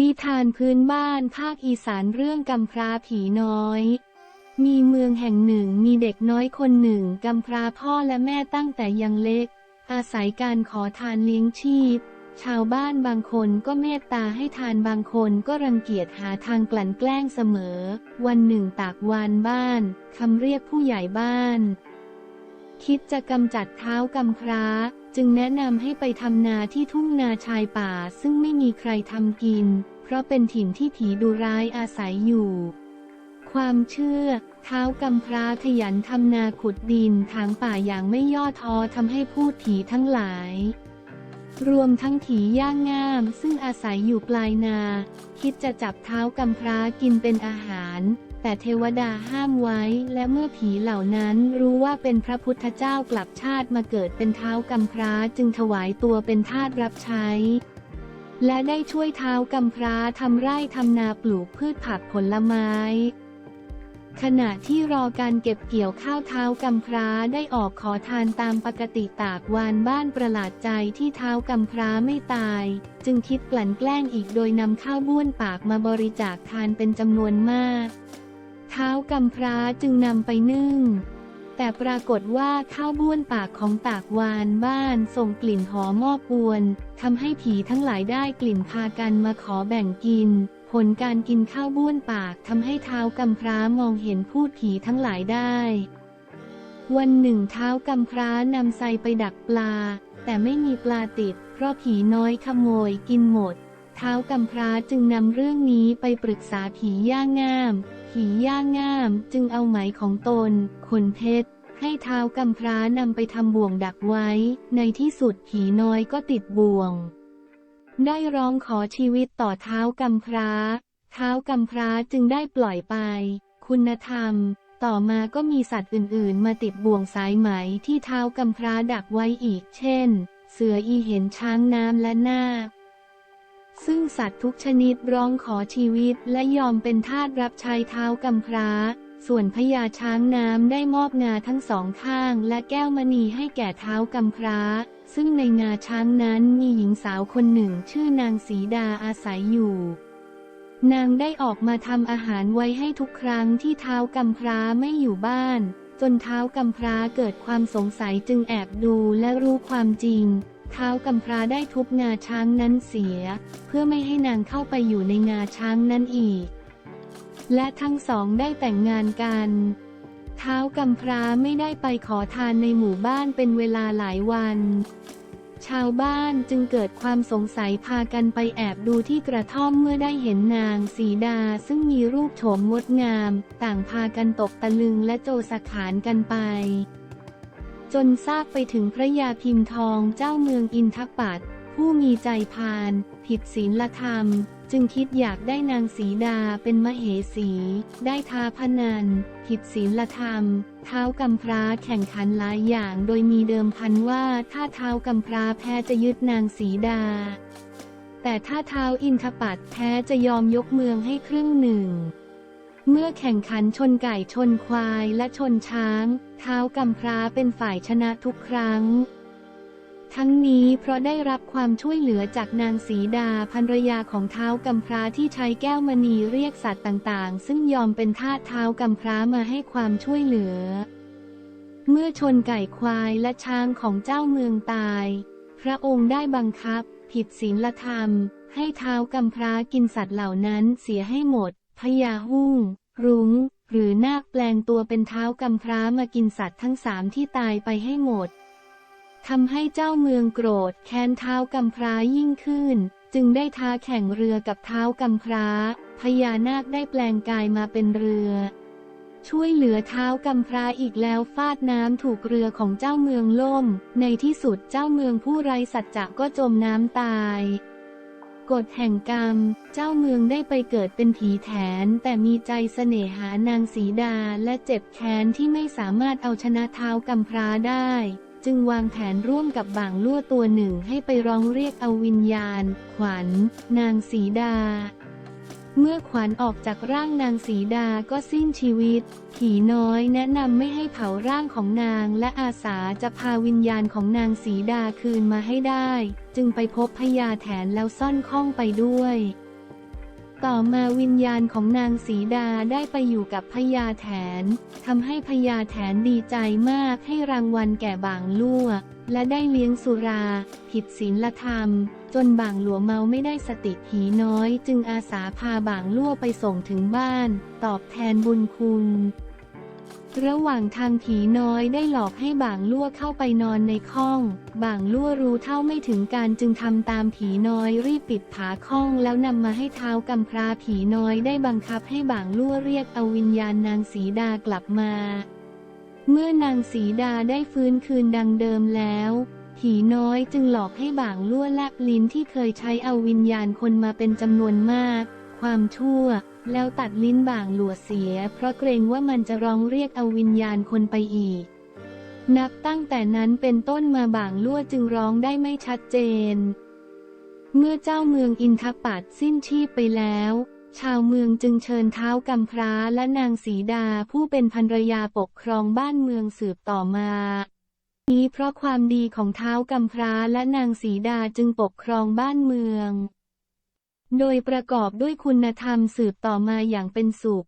นิทานพื้นบ้านภาคอีสานเรื่องกำพร้าผีน้อย มีเมืองแห่งหนึ่งมีเด็กน้อยคนหนึ่งกำพร้าพ่อและแม่ตั้งแต่ยังเล็ก อาศัยการขอทานเลี้ยงชีพ ชาวบ้านบางคนก็เมตตาให้ทานบางคนก็รังเกียจหาทางกลั่นแกล้งเสมอ วันหนึ่งตากวานบ้านคำเรียกผู้ใหญ่บ้าน คิดจะกำจัดเท้ากำพร้า จึงแนะนำให้ไปทำนาที่ทุ่งนาชายป่าซึ่งไม่มีใครทำกิน เพราะเป็นถิ่นที่ผีดุร้ายอาศัยอยู่ ความเชื่อ เท้ากำพร้าขยันทำนาขุดดินถางป่าอย่างไม่ย่อท้อทำให้พูดผีทั้งหลาย รวมทั้งผีย่างงาม ซึ่งอาศัยอยู่ปลายนา คิดจะจับเท้ากำพร้ากินเป็นอาหาร แต่เทวดาห้ามไว้ และเมื่อผีเหล่านั้นรู้ว่าเป็นพระพุทธเจ้ากลับชาติมาเกิดเป็นเท้ากำพร้าจึงถวายตัวเป็นทาสรับใช้ และได้ช่วยเท้ากำพร้าทำไร่ทำนาปลูกพืชผักผลไม้ ขณะที่รอการเก็บเกี่ยวข้าวเท้ากำพร้าได้ออกขอทานตามปกติตากวานบ้านประหลาดใจที่เท้ากำพร้าไม่ตาย จึงคิดกลั่นแกล้งอีกโดยนำข้าวบ้วนปากมาบริจาคทานเป็นจำนวนมาก เท้ากำพร้าจึงนำไปนึ่ง แต่ปรากฏว่าข้าวบ้วนปากของตากวานบ้านส่งกลิ่นหอมอบอวนทำให้ผีทั้งหลายได้กลิ่นพากันมาขอแบ่งกิน ผลการกินข้าวบ้วนปากทำให้เท้ากำพร้ามองเห็นพูดผีทั้งหลายได้ วันหนึ่งเท้ากำพร้านำไซไปดักปลา แต่ไม่มีปลาติด เพราะผีน้อยขโมยกินหมด เท้ากำพร้าจึงนำเรื่องนี้ไปปรึกษาผีย่างงาม ผีย่างงามจึงเอาไหมของตนขนเพชรให้เท้ากำพร้านำไปทำบ่วงดักไว้ ในที่สุดผีน้อยก็ติดบ่วง ได้ร้องขอชีวิตต่อเท้ากำพร้า เท้ากำพร้าจึงได้ปล่อยไป คุณธรรม ต่อมาก็มีสัตว์อื่นๆ มาติดบ่วงสายไหมที่เท้ากำพร้าดักไว้อีก เช่น เสืออีเห็นช้างน้ำและนาคซึ่งสัตว์ทุกชนิดร้องขอชีวิตและยอมเป็นทาสรับใช้เท้ากำพร้า ส่วนพญาช้างน้ำได้มอบงาทั้งสองข้างและแก้วมณีให้แก่เท้ากำพร้า ซึ่งในงาช้างนั้นมีหญิงสาวคนหนึ่งชื่อนางสีดาอาศัยอยู่ นางได้ออกมาทำอาหารไว้ให้ทุกครั้งที่เท้ากำพร้าไม่อยู่บ้าน จนเท้ากำพร้าเกิดความสงสัยจึงแอบดูและรู้ความจริง เท้ากำพร้าได้ทุบงาช้างนั้นเสีย เพื่อไม่ให้นางเข้าไปอยู่ในงาช้างนั้นอีก และทั้งสองได้แต่งงานกัน เท้ากำพร้าไม่ได้ไปขอทานในหมู่บ้านเป็นเวลาหลายวัน ชาวบ้านจึงเกิดความสงสัยพากันไปแอบดูที่กระท่อมเมื่อได้เห็นนางสีดาซึ่งมีรูปโฉมงดงาม ต่างพากันตกตะลึงและโจสขานกันไปจนทราบไปถึงพระยาพิมพ์ทองเจ้าเมืองอินทปัตผู้มีใจพาน ผิดศีลธรรม จึงคิดอยากได้นางสีดาเป็นมเหสี ได้ท้าพนันผิดศีลธรรม เท้ากำพร้าแข่งขันหลายอย่างโดยมีเดิมพันว่าถ้าเท้ากำพร้าแพ้จะยึดนางสีดา แต่ถ้าเท้าอินทปัตแพ้จะยอมยกเมืองให้ครึ่งหนึ่งเมื่อแข่งขันชนไก่ชนควายและชนช้าง เท้ากำพร้าเป็นฝ่ายชนะทุกครั้ง ทั้งนี้เพราะได้รับความช่วยเหลือจากนางสีดาภรรยาของเท้ากำพร้าที่ใช้แก้วมณีเรียกสัตว์ต่างๆ ซึ่งยอมเป็นทาสเท้ากำพร้ามาให้ความช่วยเหลือ เมื่อชนไก่ควายและช้างของเจ้าเมืองตาย พระองค์ได้บังคับ ผิดศีลธรรม ให้เท้ากำพร้ากินสัตว์เหล่านั้นเสียให้หมดพญาหุ่ง รุง้ง หรือนาคแปลงตัวเป็นเท้ากำพร้ามากินสัตว์ทั้งสามที่ตายไปให้หมด ทำให้เจ้าเมืองโกรธแค้นเท้ากำพร้ายิ่งขึ้น จึงได้ท้าแข่งเรือกับเท้ากำพร้า พญานาคได้แปลงกายมาเป็นเรือ ช่วยเหลือเท้ากำพร้าอีกแล้วฟาดน้ำถูกเรือของเจ้าเมืองล่ม ในที่สุดเจ้าเมืองผู้ไร้สัจจะก็จมน้ำตายกฎแห่งกรรม เจ้าเมืองได้ไปเกิดเป็นผีแถนแต่มีใจเสน่หานางสีดาและเจ็บแค้นที่ไม่สามารถเอาชนะเท้ากำพร้าได้ จึงวางแผนร่วมกับบ่างลั่วตัวหนึ่งให้ไปร้องเรียกเอาวิญญาณ ขวัญ นางสีดา เมื่อขวัญออกจากร่างนางสีดาก็สิ้นชีวิต ผีน้อยแนะนำไม่ให้เผาร่างของนางและอาสาจะพาวิญญาณของนางสีดาคืนมาให้ได้ จึงไปพบพญาแถนแล้วซ่อนข้องไปด้วย ต่อมาวิญญาณของนางสีดาได้ไปอยู่กับพญาแถนทำให้พญาแถนดีใจมากให้รางวัลแก่บางลั่ว และได้เลี้ยงสุรา ผิดศีลธรรม จนบางหลัวเมาไม่ได้สติหีน้อย จึงอาสาพาบางลั่วไปส่งถึงบ้าน ตอบแทนบุญคุณ ระหว่างทางผีน้อยได้หลอกให้บางลั่วเข้าไปนอนในข้องบางลั่วรู้เท่าไม่ถึงการจึงทำตามผีน้อยรีบปิดผาข้องแล้วนำมาให้เท้ากำพร้าผีน้อยได้บังคับให้บางลั่วเรียกเอาวิญญาณนางสีดากลับมา เมื่อนางสีดาได้ฟื้นคืนดังเดิมแล้วผีน้อยจึงหลอกให้บางลั่วแลบลิ้นที่เคยใช้เอาวิญญาณคนมาเป็นจำนวนมาก ความชั่ว แล้วตัดลิ้นบางหลัวเสีย เพราะเกรงว่ามันจะร้องเรียกเอาวิญญาณคนไปอีก นับตั้งแต่นั้นเป็นต้นมาบางลั่วจึงร้องได้ไม่ชัดเจน เมื่อเจ้าเมืองอินทปัตสิ้นชีพไปแล้ว ชาวเมืองจึงเชิญเท้ากำพร้าและนางสีดาผู้เป็นภรรยาปกครองบ้านเมืองสืบต่อมานี้เพราะความดีของเท้ากำพร้าและนางสีดาจึงปกครองบ้านเมือง โดยประกอบด้วยคุณธรรมสืบต่อมาอย่างเป็นสุข